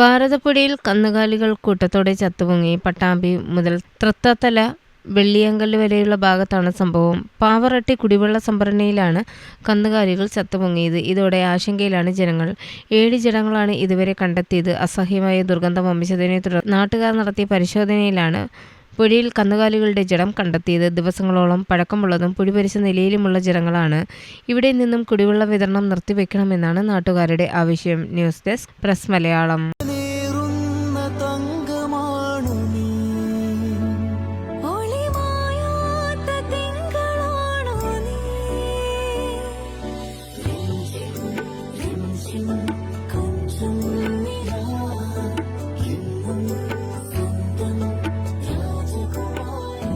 ഭാരതപ്പുഴയിൽ കന്നുകാലികൾ കൂട്ടത്തോടെ ചത്തുപൊങ്ങി പട്ടാമ്പി മുതൽ തൃത്തത്തല വെള്ളിയങ്കൽ വരെയുള്ള ഭാഗത്താണ് സംഭവം. പാവറട്ടി കുടിവെള്ള സംഭരണിയിലാണ് കന്നുകാലികൾ ചത്തുപൊങ്ങിയത്. ഇതോടെ ആശങ്കയിലാണ് ജനങ്ങൾ. ഏഴ് ജനങ്ങളാണ് ഇതുവരെ കണ്ടെത്തിയത്. അസഹ്യമായ ദുർഗന്ധം വമിച്ചതിനെ തുടർന്ന് നാട്ടുകാർ നടത്തിയ പരിശോധനയിലാണ് പുഴയിൽ കന്നുകാലികളുടെ ജഡം കണ്ടെത്തിയത്. ദിവസങ്ങളോളം പഴക്കമുള്ളതും പുഴിപരിച്ച നിലയിലുമുള്ള ജഡങ്ങളാണ് ഇവിടെ നിന്നും കുടിവെള്ള വിതരണം നിർത്തിവെക്കണമെന്നാണ് നാട്ടുകാരുടെ ആവശ്യം. News desk press Malayalam.